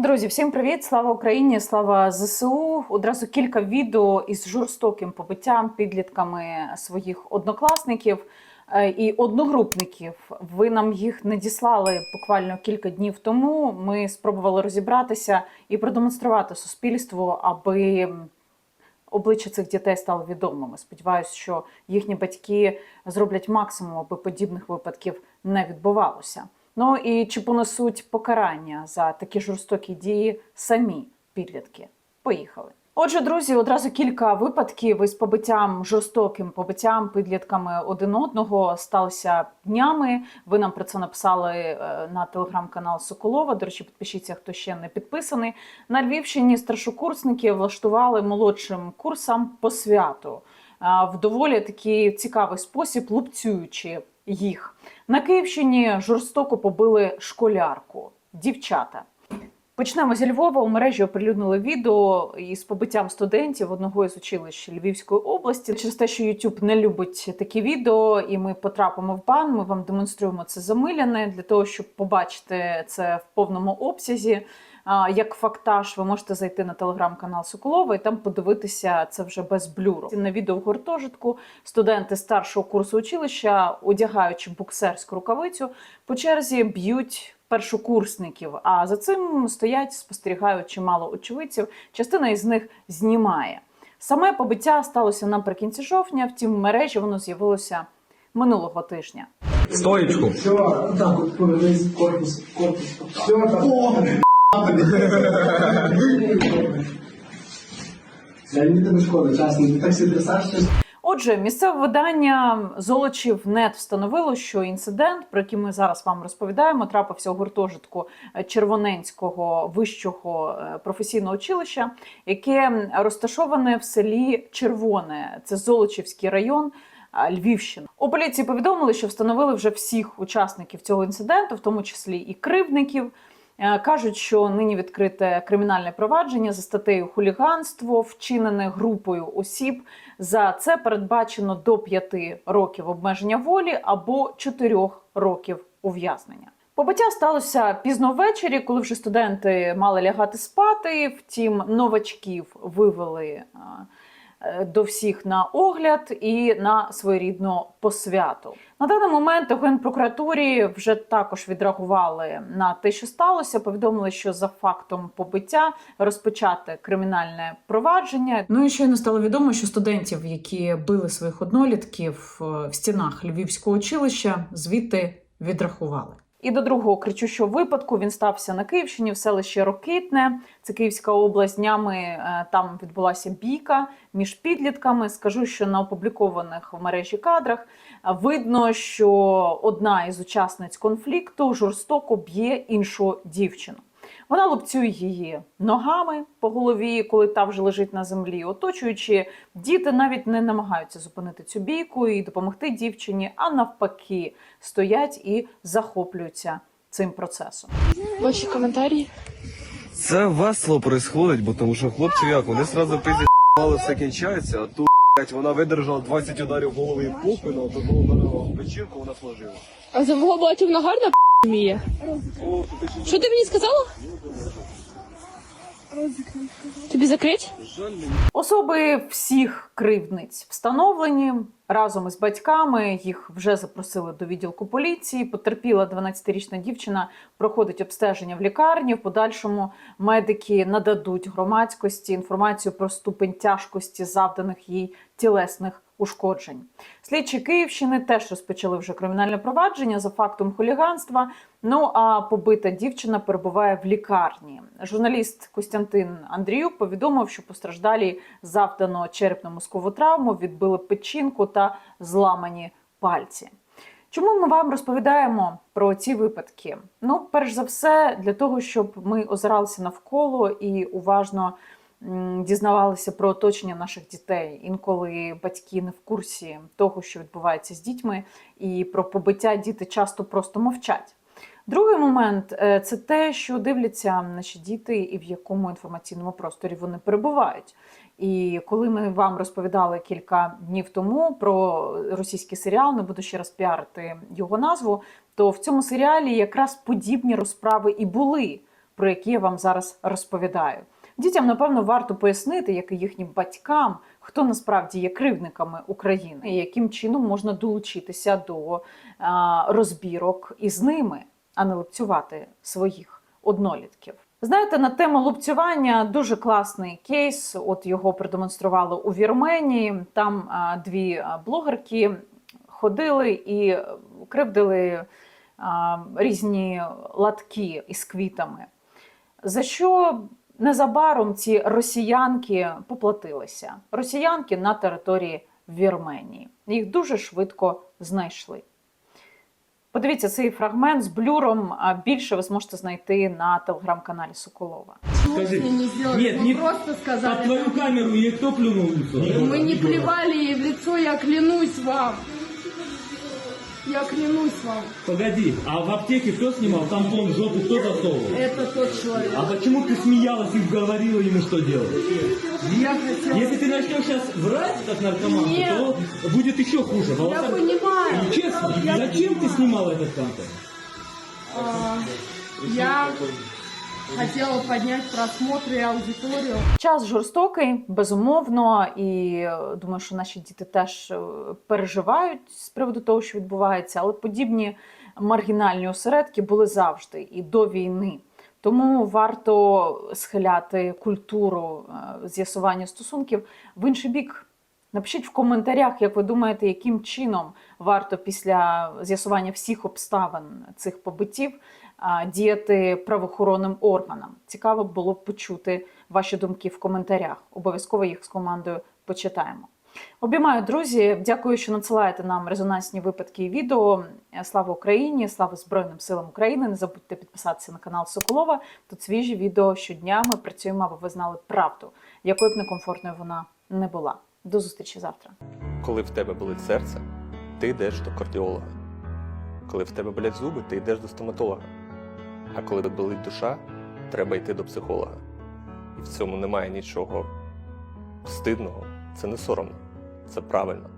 Друзі, всім привіт! Слава Україні! Слава ЗСУ! Одразу кілька відео із жорстоким побиттям підлітками своїх однокласників е, і одногрупників. Ви нам їх надіслали буквально кілька днів тому. Ми спробували розібратися і продемонструвати суспільству, аби обличчя цих дітей стало відомими. Сподіваюся, що їхні батьки зроблять максимум, аби подібних випадків не відбувалося. Ну і чи понесуть покарання за такі жорстокі дії самі підлітки? Поїхали. Отже, друзі, одразу кілька випадків із побиттям жорстоким побиттям підлітками один одного сталося днями. Ви нам про це написали е, на телеграм-канал Соколова. До речі, підпишіться, хто ще не підписаний. На Львівщині старшокурсники влаштували молодшим курсам по святу в доволі такий цікавий спосіб, лупцюючи їх. На Київщині жорстоко побили школярку, дівчата. Почнемо зі Львова. У мережі оприлюднили відео із побиттям студентів одного із училищ Львівської області. Через те, що YouTube не любить такі відео, і ми потрапимо в бан. Ми вам демонструємо це замиляне для того, щоб побачити це в повному обсязі. Як фактаж, ви можете зайти на телеграм-канал Соколова і там подивитися це вже без блюру. На відео в гуртожитку студенти старшого курсу училища, одягаючи буксерську рукавицю, по черзі б'ють першокурсників. А за цим стоять, спостерігають чимало очевидців. Частина із них знімає. Саме побиття сталося наприкінці жовтня. Втім, в мережі воно з'явилося минулого тижня. Стоечку. Все, так от повернись корпус, корпус. Все, так. Отже, місцеве видання Золочів нет встановило, що інцидент, про який ми зараз вам розповідаємо, трапився у гуртожитку Червоненського вищого е, професійного училища, яке розташоване в селі Червоне, це Золочівський район. Львівщина у поліції повідомили, що встановили вже всіх учасників цього інциденту, в тому числі і кривдників. Е, Кажуть, що нині відкрите кримінальне провадження за статтею хуліганство, вчинене групою осіб. За це передбачено до 5 років обмеження волі або 4 років ув'язнення. Побиття сталося пізно ввечері, коли вже студенти мали лягати спати. Втім, новачків вивели е, до всіх на огляд і на своєрідну посвяту. На даний момент у генпрокуратурі вже також відреагували на те, що сталося. Повідомили, що за фактом побиття розпочати кримінальне провадження. Ну і щойно стало відомо, що студентів, які били своїх однолітків е, в стінах Львівського училища, звідти відрахували. І до другого кричущого випадку він стався на Київщині в селищі Рокитне. Це Київська область. Днями е, там відбулася бійка між підлітками. Скажу, що на опублікованих в мережі кадрах е, видно, що одна із учасниць конфлікту жорстоко б'є іншу дівчину. Вона лупцює її ногами по голові, коли та вже лежить на землі. Оточуючи, діти навіть не намагаються зупинити цю бійку і допомогти дівчині, а навпаки, стоять і захоплюються цим процесом. Ваші коментарі? Це весело происходить, бо тому що хлопці як, вони сразу пиздять, мало все кінчається, а тут блядь, вона видержала 20 ударів голови і похуй, на такого ударила в печінку, вона сложила. А за мого батьків вона гарна вміє. Що ти мені сказала? Тобі закрить? Особи всіх кривдниць встановлені разом із батьками. Їх вже запросили до відділку поліції. Потерпіла 12-річна дівчина, проходить обстеження в лікарні. В подальшому медики нададуть громадськості інформацію про ступень тяжкості завданих їй тілесних ушкоджень. Слідчі Київщини теж розпочали вже кримінальне провадження за фактом хуліганства. Ну а побита дівчина перебуває в лікарні. Журналіст Костянтин Андріюк повідомив, що постраждалі завдано черепно-мозкову травму, відбили печінку та зламані пальці. Чому ми вам розповідаємо про ці випадки? Ну, перш за все, для того, щоб ми озиралися навколо і уважно дізнавалися про оточення наших дітей. Інколи батьки не в курсі того, що відбувається з дітьми, і про побиття діти часто просто мовчать. Другий момент е, це те, що дивляться наші діти і в якому інформаційному просторі вони перебувають. І коли ми вам розповідали кілька днів тому про російський серіал, не буду ще раз піарити його назву, то в цьому серіалі якраз подібні розправи і були про які я вам зараз розповідаю. Дітям, напевно, варто пояснити, як і їхнім батькам, хто насправді є кривдниками України, і яким чином можна долучитися до розбірок із ними, а не лупцювати своїх однолітків. Знаєте, на тему лупцювання дуже класний кейс. От його продемонстрували у Вірменії. Там дві блогерки ходили і кривдили різні латки із квітами. За що незабаром ці росіянки поплатилися? Росіянки на території Вірменії. Їх дуже швидко знайшли. Подивіться цей фрагмент з блюром. А більше ви зможете знайти на телеграм-каналі Соколова. Скажи. не. Нет, мы не- просто Под сказали. твою камеру ей кто плюнул в лицо? Мы не плевали ей в лицо, я клянусь вам. Я клянусь вам. Погоди, а в аптеке кто снимал? Тампон в жопу кто засовывал? Это тот человек. А почему ты смеялась и говорила ему, что делать? Я хотела... Если ты начнешь сейчас врать, как наркоманка, Нет. то будет еще хуже. Я Волоса- понимаю. Честно, Я- зачем ты снимала этот контент? А, я хотела поднять просмотры и аудиторию. Час жорстокий, безумовно, і е, думаю, що наші діти теж е, переживають з приводу того, що відбувається, але подібні маргінальні осередки були завжди і до війни. Тому варто схиляти культуру е, з'ясування стосунків в інший бік. Напишіть в коментарях, як ви думаєте, яким чином варто після з'ясування всіх обставин цих побиттів а, діяти правоохоронним органам. Цікаво було б почути ваші думки в коментарях. Обов'язково їх з командою почитаємо. Обіймаю, друзі. Дякую, що надсилаєте нам резонансні випадки і відео. Слава Україні! Слава Збройним силам України! Не забудьте підписатися на канал Соколова. Тут свіжі відео щодня. Ми працюємо, аби ви знали правду, якою б некомфортною вона не була. До зустрічі завтра. Коли в тебе болить серце, ти йдеш до кардіолога. Коли в тебе болять зуби, ти йдеш до стоматолога. А коли болить душа, треба йти до психолога. І в цьому немає нічого стидного, це не соромно, це правильно.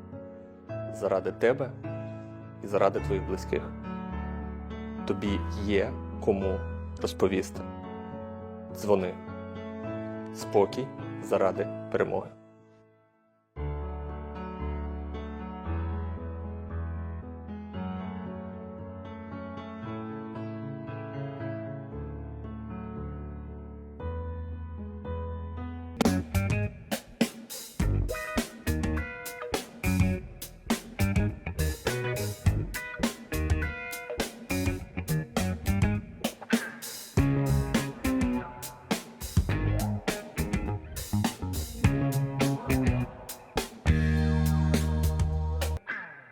Заради тебе і заради твоїх близьких. Тобі є кому розповісти. Дзвони. Спокій заради перемоги.